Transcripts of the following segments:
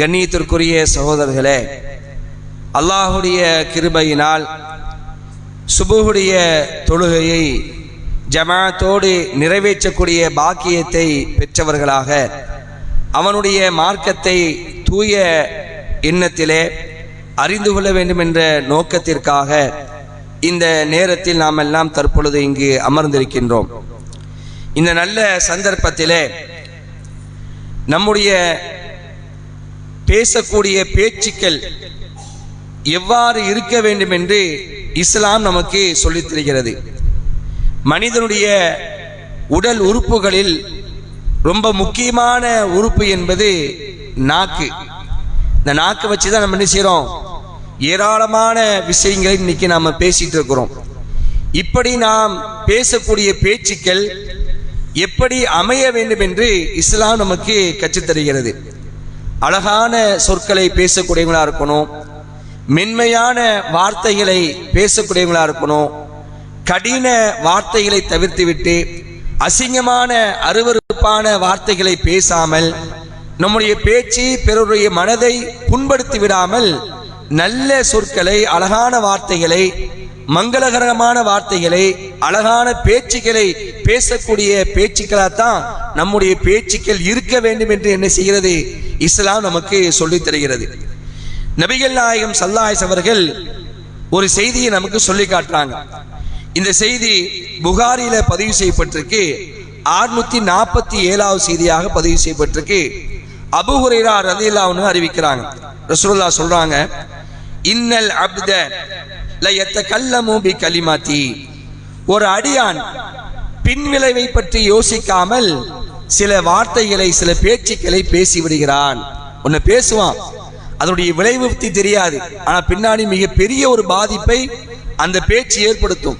கண்ணியத்திற்குரிய சகோதரர்களே அல்லாஹுடைய கிருபையினால் சுபுகுடைய தொழுகையை ஜமாத்தோடு நிறைவேற்றக்கூடிய பாக்கியத்தை பெற்றவர்களாக அவனுடைய மார்க்கத்தை தூய எண்ணத்திலே அறிந்து கொள்ள வேண்டும் என்ற நோக்கத்திற்காக இந்த நேரத்தில் நாம் எல்லாம் தற்பொழுது இங்கு அமர்ந்திருக்கின்றோம். இந்த நல்ல சந்தர்ப்பத்திலே நம்முடைய பேசக்கூடிய பேச்சுக்கள் எவ்வாறு இருக்க வேண்டும் என்று இஸ்லாம் நமக்கு சொல்லித் தருகிறது. மனிதனுடைய உடல் உறுப்புகளில் ரொம்ப முக்கியமான உறுப்பு என்பது நாக்கு. இந்த நாக்கு வச்சு தான் நம்ம என்ன செய்கிறோம் ஏராளமான விஷயங்களை இன்னைக்கு நாம் பேசிட்டு இருக்கிறோம். இப்படி நாம் பேசக்கூடிய பேச்சுக்கள் எப்படி அமைய வேண்டும் என்று இஸ்லாம் நமக்கு கற்றுத்தருகிறது அழகான சொற்களை பேசக்கூடியவங்களா இருக்கணும். மென்மையான வார்த்தைகளை பேசக்கூடியவங்களா இருக்கணும். கடின வார்த்தைகளை தவிர்த்துவிட்டு அசிங்கமான அருவருப்பான வார்த்தைகளை பேசாமல் நம்முடைய பேச்சு பிறருடைய மனதை புண்படுத்தி விடாமல் நல்ல சொற்களை அழகான வார்த்தைகளை மங்களகரமான வார்த்தைகளை அழகான பேச்சுக்களை பேசக்கூடிய பேச்சுக்களாகத்தான் நம்முடைய பேச்சுக்கள் இருக்க வேண்டும் என்று என்ன செய்கிறது? இஸ்லாம் நமக்கு சொல்லித் தருகிறது. நபிகள் நாயகம் சல்லாஹ் அவர்கள் ஒரு செய்தியை நமக்கு சொல்லி காட்டுறாங்க. இந்த செய்தி புகாரியில பதிவு செய்யப்பட்டிருக்கு. ஆறுநூத்தி நாற்பத்தி ஏழாவது செய்தியாக பதிவு செய்யப்பட்டிருக்கு. அபு ஹுரைரா ரதில்லான்னு அறிவிக்கிறாங்க. ரசூல்லா சொல்றாங்க இன்னல் அப்த லயத்த கல்லமு பி கலிமாத்தி ஒரு அடியான் பின்விளைவை பற்றி யோசிக்காமல் சில வார்த்தைகளை சில பேச்சுக்களை பேசி விடுகிறான் ஒன்னு பேசுவான். அதனுடைய விளைவு பற்றி தெரியாது. ஆனா பின்னாடி மிகப்பெரிய ஒரு பாதிப்பை அந்த பேச்சு ஏற்படுத்தும்.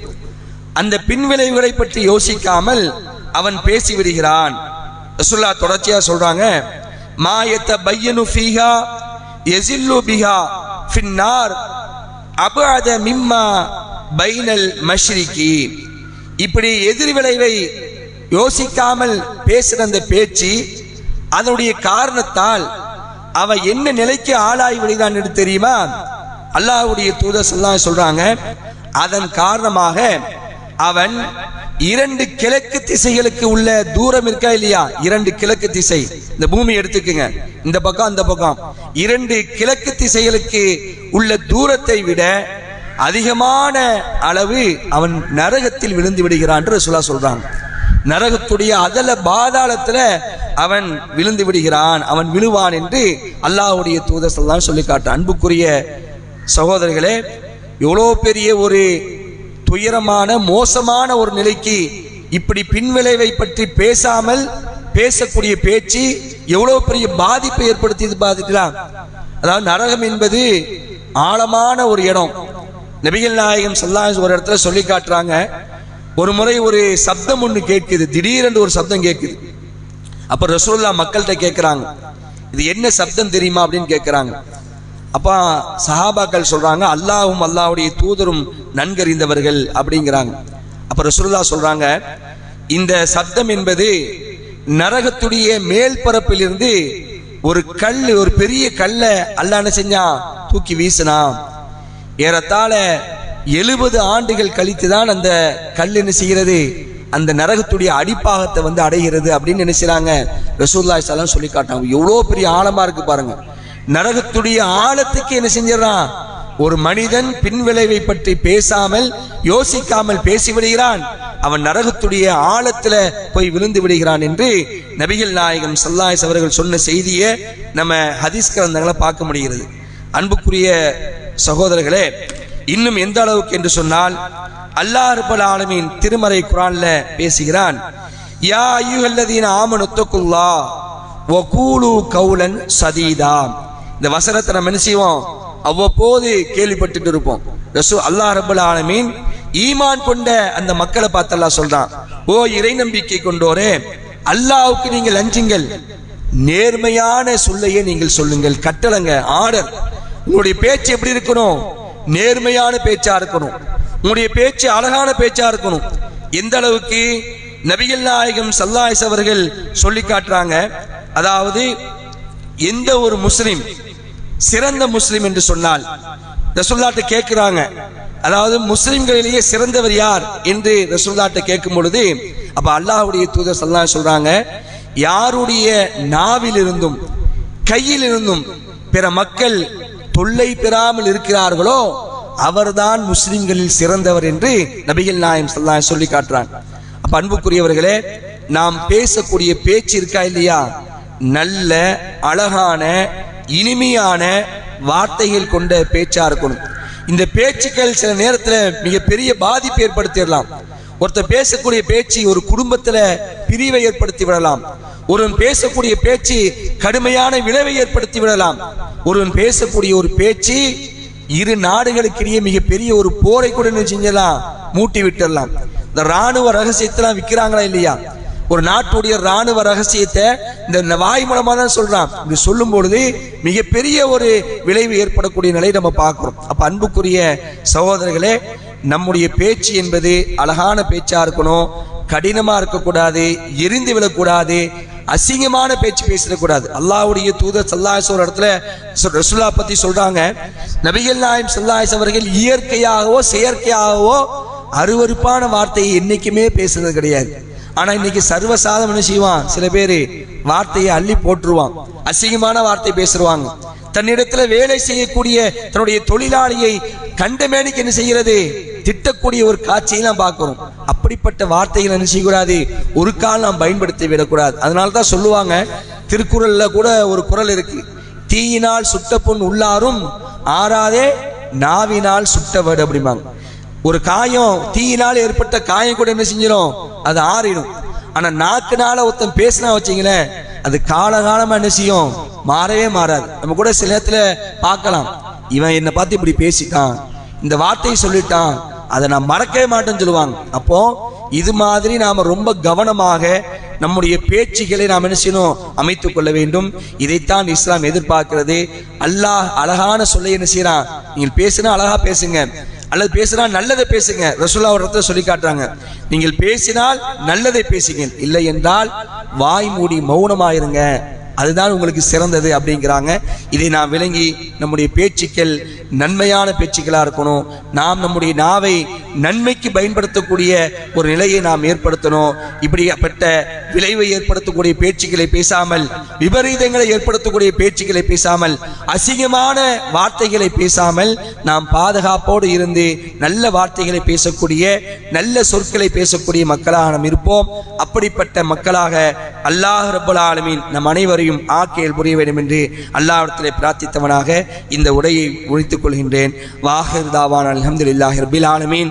அந்த பின் விளைவுகளை பற்றி யோசிக்காமல் அவன் பேசி விடுகிறான் ரசுல்லா தொடர்ச்சியா சொல்றாங்க மாயத்த பையனு ஃபீஹா எசில்லு பிஹா ஃபின்னார் அபாத மிம்மா பைனல் மஷ்ரிகி. இப்படி எதிர் விளைவை யோசிக்காமல் பேசுற அந்த பேச்சு அதனுடைய காரணத்தால் அவன் என்ன நிலைக்கு ஆளாகி விடுகிறான் என்று தெரியுமா? அல்லாஹுடைய தூதர் சொல்லலாம் சொல்றாங்க அதன் காரணமாக அவன் இரண்டு கிழக்கு திசைகளுக்கு உள்ள தூரம் இருக்கா இல்லையா? இரண்டு கிழக்கு திசை. இந்த பூமி எடுத்துக்குங்க. இந்த பக்கம் அந்த பக்கம். இரண்டு கிழக்கு திசைகளுக்கு உள்ள தூரத்தை விட அதிகமான அளவு அவன் நரகத்தில் விழுந்து விடுகிறான் சொல்ல சொல்றான் நரகத்துடைய அதல பாதாளத்துல அவன் விழுந்து விடுகிறான் அவன் விழுவான் என்று அல்லாஹுடைய தூதர் சொல்லலாம் சொல்லி காட்ட அன்புக்குரிய சகோதரர்களே எவ்வளோ பெரிய ஒரு துயரமான மோசமான ஒரு நிலைக்கு இப்படி பின்விளைவை பற்றி பேசாமல் பேசக்கூடிய பேச்சு எவ்வளோ பெரிய பாதிப்பை ஏற்படுத்தியது பாதிக்கலாம் அதாவது நரகம் என்பது ஆழமான ஒரு இடம். நபிகள் நாயகம் சொல்லா ஒரு இடத்துல சொல்லி காட்டுறாங்க ஒரு முறை ஒரு சப்தம் ஒன்று கேட்குது. திடீரென்று ஒரு சப்தம் கேட்குது. அப்போ ரசூல்லா மக்கள்கிட்ட கேட்குறாங்க. இது என்ன சப்தம் தெரியுமா அப்படின்னு கேட்குறாங்க. அப்பா சஹாபாக்கள் சொல்கிறாங்க அல்லாவும் அல்லாவுடைய தூதரும் நன்கறிந்தவர்கள் அப்படிங்கிறாங்க. அப்போ ரசூல்லா சொல்கிறாங்க இந்த சப்தம் என்பது நரகத்துடைய மேல் பரப்பிலிருந்து ஒரு கல் ஒரு பெரிய கல்லை அல்ல என்ன தூக்கி வீசினா ஏறத்தாழ எழுபது ஆண்டுகள் கழித்து தான் அந்த கல் என்ன செய்கிறது? அந்த நரகத்துடைய அடிப்பாகத்தை வந்து அடைகிறது அப்படின்னு நினைச்சாங்க ரசூல்லா சலாம் சொல்லி காட்டாங்க எவ்வளோ பெரிய ஆழமா இருக்கு பாருங்க. நரகத்துடைய ஆழத்துக்கு என்ன செஞ்சிடறான்? ஒரு மனிதன் பின்விளைவை பற்றி பேசாமல் யோசிக்காமல் பேசி விடுகிறான். அவன் நரகத்துடைய ஆழத்துல போய் விழுந்து விடுகிறான் என்று நபிகள் நாயகம் சல்லாயஸ் அவர்கள் சொன்ன செய்தியை நம்ம ஹதீஸ் கிரந்தங்களை பார்க்க முடிகிறது. அன்புக்குரிய சகோதரர்களே இன்னும் எந்த அளவுக்கு என்று சொன்னால் அல்லாஹ் ரபுல் ஆலமீன் திருமறை குரான்ல பேசுகிறான். யா ஐயுஹல்லதீன ஆமனுத்துக்குல்லா தக்குல்லா வகூலு கௌலன் சதீதா. இந்த வசனத்தை நம்ம என்ன செய்வோம்? அவ்வப்போது கேள்விப்பட்டுட்டு இருப்போம். ரசூ அல்லாஹ் ரபுல் ஆலமீன் ஈமான் கொண்ட அந்த மக்களை பார்த்து அல்லாஹ் சொல்றான். ஓ இறை நம்பிக்கை கொண்டோரே அல்லாஹ்வுக்கு நீங்கள் அஞ்சுங்கள். நேர்மையான சொல்லையே நீங்கள் சொல்லுங்கள். கட்டளங்க ஆர்டர். உங்களுடைய பேச்சு எப்படி இருக்கணும்? நேர்மையான பேச்சா இருக்கணும். உங்களுடைய பேச்சு அழகான பேச்சா இருக்கணும். எந்த அளவுக்கு நபிகள் நாயகம் சல்லாய்ஸ் அவர்கள் சொல்லி காட்டுறாங்க. அதாவது எந்த ஒரு முஸ்லீம் சிறந்த முஸ்லீம் என்று சொன்னால் ரசுல்லாட்ட கேட்கிறாங்க. அதாவது முஸ்லிம்களிலேயே சிறந்தவர் யார் என்று ரசுல்லாட்ட கேட்கும் பொழுது அப்ப அல்லாஹுடைய தூதர் சல்லா சொல்றாங்க யாருடைய நாவிலிருந்தும் கையிலிருந்தும் பிற மக்கள் தொல்லை பெறாமல் இருக்கிறார்களோ அவர்தான் முஸ்லிம்களில் சிறந்தவர் என்று நபிகள் நாயம் சொல்லி காட்டுறாங்க. அப்ப அன்புக்குரியவர்களே நாம் பேசக்கூடிய பேச்சு இருக்கா இல்லையா? நல்ல அழகான இனிமையான வார்த்தைகள் கொண்ட பேச்சா இருக்கணும். இந்த பேச்சுக்கள் சில நேரத்தில் மிகப்பெரிய பாதிப்பு ஏற்படுத்திடலாம். ஒருத்தர் பேசக்கூடிய பேச்சு ஒரு குடும்பத்தில் பிரிவை ஏற்படுத்தி விடலாம். ஒருவன் பேசக்கூடிய பேச்சு கடுமையான விளைவை ஏற்படுத்தி விடலாம். ஒருவன் பேசக்கூடிய ஒரு பேச்சு இரு நாடுகளுக்கிடையே மிகப்பெரிய ஒரு போரை கூட செஞ்சலாம்? மூட்டி விட்டுடலாம். இந்த ராணுவ ரகசியத்தெல்லாம் விற்கிறாங்களா இல்லையா? ஒரு நாட்டுடைய ராணுவ ரகசியத்தை இந்த வாய் மூலமா தான் சொல்றான். இப்படி சொல்லும் பொழுது மிகப்பெரிய ஒரு விளைவு ஏற்படக்கூடிய நிலையை நம்ம பார்க்கிறோம். அப்ப அன்புக்குரிய சகோதரர்களே நம்முடைய பேச்சு என்பது அழகான பேச்சா இருக்கணும் கடினமா இருக்கக்கூடாது எரிந்து விடக்கூடாது அசிங்கமான பேச்சு பேசிடக்கூடாது அல்லாவுடைய தூதர் சல்லாஸ் ஒரு இடத்துல ரசுல்லா பத்தி சொல்றாங்க. நபிகள் நாயம் சல்லாஸ் அவர்கள் இயற்கையாகவோ செயற்கையாகவோ அருவருப்பான வார்த்தையை என்னைக்குமே பேசுறது கிடையாது. ஆனா இன்னைக்கு சர்வசாதம் என்ன செய்வான். சில பேர் வார்த்தையை அள்ளி போட்டுருவான். அசிங்கமான வார்த்தை பேசுருவாங்க தன்னிடத்துல வேலை செய்யக்கூடிய தன்னுடைய தொழிலாளியை கண்டமேனிக்கு என்ன செய்கிறது? திட்டக்கூடிய ஒரு காட்சியை நாம் பார்க்கிறோம். அப்படிப்பட்ட வார்த்தைகளை என்ன கூடாது ஒரு கால் நாம் பயன்படுத்தி விடக்கூடாது. அதனால தான் சொல்லுவாங்க திருக்குறள்ல கூட ஒரு குறள் இருக்கு. தீயினால் சுட்ட பொன் உள்ளாரும் ஆறாதே நாவினால் சுட்டவடு அப்படிம்பாங்க. ஒரு காயம் தீயினால் ஏற்பட்ட காயம் கூட என்ன செஞ்சிடும் அது ஆறிடும். ஆனா நாக்குனால ஒருத்தன் பேசினா வச்சிங்களேன் அது காலகாலமா என்ன செய்யும்? மாறவே மாறாது. நம்ம கூட சில நேரத்துல பார்க்கலாம். இவன் என்னை பார்த்து இப்படி பேசிட்டான். இந்த வார்த்தையை சொல்லிட்டான். அதை நான் மறக்கவே மாட்டேன்னு சொல்லுவாங்க. அப்போ இது மாதிரி நாம ரொம்ப கவனமாக நம்முடைய பேச்சுகளை நாம் என்ன செய்யணும்? அமைத்துக் கொள்ள வேண்டும். இதைத்தான் இஸ்லாம் எதிர்பார்க்கிறது. அல்லாஹ் அழகான சொல்ல என்ன செய்யறான்? நீங்கள் பேசுனா அழகா பேசுங்க. அல்லது பேசினா நல்லதை பேசுங்க. ரசூல்லா ஒரு இடத்துல சொல்லி காட்டுறாங்க. நீங்கள் பேசினால் நல்லதை பேசுங்க இல்லை என்றால் வாய் மூடி மௌனமாயிருங்க. அதுதான் உங்களுக்கு சிறந்தது அப்படிங்கிறாங்க. இதை நாம் விளங்கி நம்முடைய பேச்சுக்கள் நன்மையான பேச்சுக்களாக இருக்கணும். நாம் நம்முடைய நாவை நன்மைக்கு பயன்படுத்தக்கூடிய ஒரு நிலையை நாம் ஏற்படுத்தணும். இப்படிப்பட்ட விளைவை ஏற்படுத்தக்கூடிய பேச்சுக்களை பேசாமல் விபரீதங்களை ஏற்படுத்தக்கூடிய பேச்சுக்களை பேசாமல் அசிங்கமான வார்த்தைகளை பேசாமல் நாம் பாதுகாப்போடு இருந்து நல்ல வார்த்தைகளை பேசக்கூடிய நல்ல சொற்களை பேசக்கூடிய மக்களாக நாம் இருப்போம். அப்படிப்பட்ட மக்களாக அல்லாஹ் ரப்பல் நம் அனைவரையும் ஆக்கியல் புரிய வேண்டும் என்று அல்லாஹ்விடத்திலே பிரார்த்தித்தவனாக இந்த உடையை முடித்துக் கொள்கின்றேன். வாஹிர் தாவான் அல்ஹம்துலில்லாஹி ரபில் ஆலமீன்.